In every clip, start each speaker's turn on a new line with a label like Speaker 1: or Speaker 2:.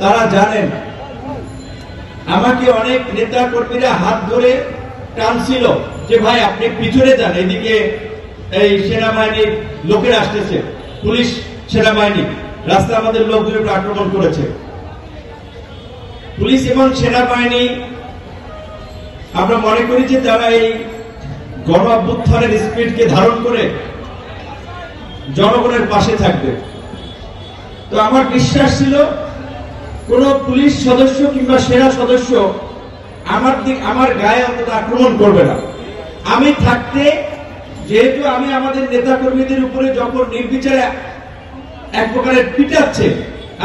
Speaker 1: তারা জানেন। আমাকে অনেক নেতা কর্মীরা হাত ধরে টানছিল যে, ভাই, আপনি পিছনে যান, এদিকে এই সেনাবাহিনীর লোকেরা আসতেছে, পুলিশ সেনাবাহিনী, রাস্তা আমাদের উপর আক্রমণ করেছে। পুলিশ এবং সেনাবাহিনী, আমরা মনে করি যে, তারা এই গণ অভ্যুত্থানের স্পিডকে ধারণ করে জনগণের পাশে থাকবে। তো আমার বিশ্বাস ছিল কোন পুলিশ সদস্য কিংবা সেনা সদস্য আমার দিক, আমার গায়ে অন্তত আক্রমণ করবে না। আমি থাকতে, যেহেতু আমি আমাদের নেতা কর্মীদের উপরে যখন নির্বিচারে এক প্রকারের পিটাচ্ছে,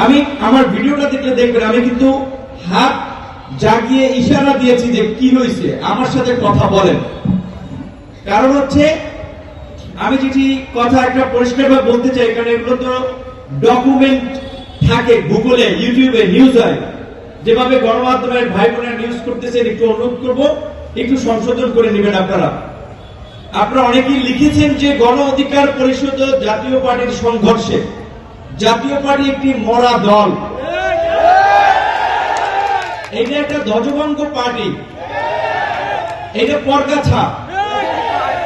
Speaker 1: আমি আমার ভিডিওটা দেখলে দেখবেন, আমি কিন্তু হাত জাগিয়ে ইশারা দিয়েছি যে কি হয়েছে আমার সাথে কথা বলেন। কারণ হচ্ছে, আমি যেটি কথা একটা পরিষ্কারভাবে বলতে চাই, কারণ এগুলো তো ডকুমেন্ট থাকে গুগলে, ইউটিউবে নিউজ হয়। যেভাবে গণমাধ্যমের ভাই বোনেরা নিউজ করতেছেন, একটু অনুরোধ করব, একটু সংশোধন করে নেবেন আপনারা। আপনারা অনেকেই লিখেছেন যে গণ অধিকার পরিষদ জাতীয় পার্টির সংঘর্ষে। জাতীয় পার্টি একটি মরা দল। এটা একটা ধ্বজভঙ্গ পার্টি। এটা পরগাছা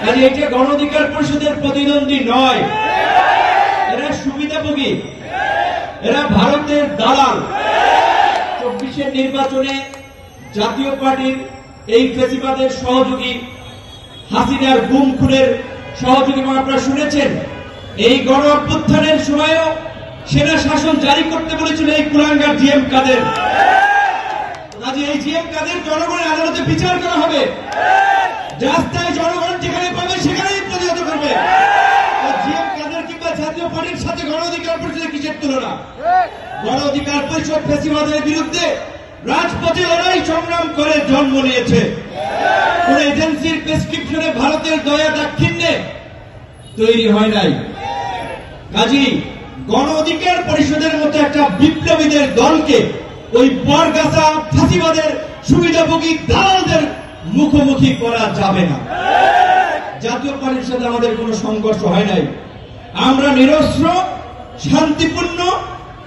Speaker 1: কাজে এটা গণ অধিকার পরিষদের প্রতিদ্বন্দ্বী নয়। এরা সুবিধাভোগী। দালাল। চব্বিশের নির্বাচনে জাতীয় পার্টির এই ফেসিবাদের সহযোগী হাসিনার গুম খুনের সহযোগী আপনারা শুনেছেন? এই গণ অভ্যুত্থানের সময়ও সেনা শাসন জারি করতে বলেছিল এই কুলাঙ্গার জিএম কাদের। কাজে এই জিএম কাদের জনগণের আদালতে বিচার করা হবে। রাস্তায় জনগণ যেখানে পাবে সেখানেই প্রতিহত করবে। জিএম কাদের কিংবা জাতীয় পার্টির সাথে গণ অধিকার পরিষদের কিসের তুলনা? গণ অধিকার পরিষদ ফেসিবাদের বিরুদ্ধে রাজপথে লড়াই সংগ্রাম করে জন্ম নিয়েছে। কোন এজেন্সির প্রেসক্রিপশনে ভারতের দয়া দাক্ষিণ্যে তৈরি হয় নাই। কাজী, গণ অধিকার পরিষদের মতো একটা বিপ্লবীদের দলকে ওই বরগাছা ফাঁসিবাদের সুবিধাভোগী দালালদের মুখোমুখি করা যাবে না। জাতীয় পার্টির সাথে আমাদের কোনো সংঘর্ষ হয় নাই। আমরা নিরস্ত্র, শান্তিপূর্ণ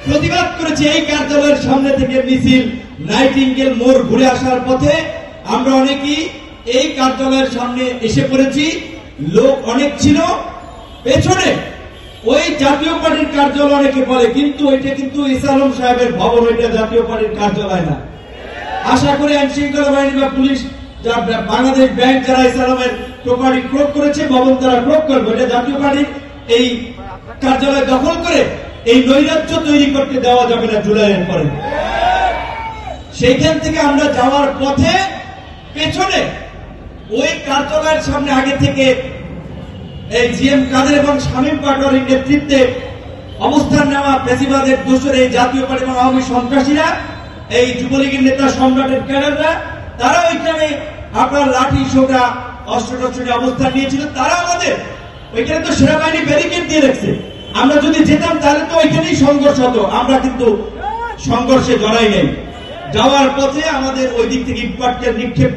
Speaker 1: প্রতিবাদ করেছি এই কার্যালয়ের সামনে থেকে মিছিল, নাইটিঙ্গেল মোড় ঘুরে আসার পথে আমরা অনেকেই এই কার্যালয়ের সামনে এসে পড়েছি। লোক অনেক ছিল। পেছনে ওই জাতীয় পার্টির কার্যালয় অনেকে বলে, কিন্তু এটা কিন্তু ইসালম সাহেবের ভবন ওইটা জাতীয় পার্টির কার্যালয় না। আশা করি আইন শৃঙ্খলা বাহিনী বা পুলিশ বাংলাদেশ ব্যাংক যারা ইসলামের প্রপার্টি ক্রোক করেছে, ভবন তারা ক্রোক করবে। এটা জাতীয় পার্টির এই কার্যালয় দখল করে এই নৈরাজ্য তৈরি করতে দেওয়া যাবে না জুলাইয়ের পরে। সেইখান থেকে আমরা যাওয়ার পথে পেছনে ওই কার্যালয়ের সামনে আগে থেকে এই জি এম কাদের এবং শামীম পাটোয়ারির নেতৃত্বে অবস্থান নেওয়া ফেসিবাদের দোষর এই জাতীয় পার্টি এবং আওয়ামী সন্ত্রাসীরা, এই যুবলীগের নেতা, সম্রাটের ক্যাডাররা, তারা ওইখানে আপনার লাঠি সোটা অস্ত্র টস্ত্র অবস্থান নিয়েছিল। তারা আমাদের, ওইখানে তো সেনাবাহিনী ব্যারিকেড দিয়ে রাখছে। আমরা যদি যেতাম, তাহলে তো ওইখানেই সংঘর্ষ হতো। আমরা কিন্তু সংঘর্ষে জড়াই নেই। যাওয়ার পথে আমাদের ওই দিক থেকে ইটপাটকে নিক্ষেপ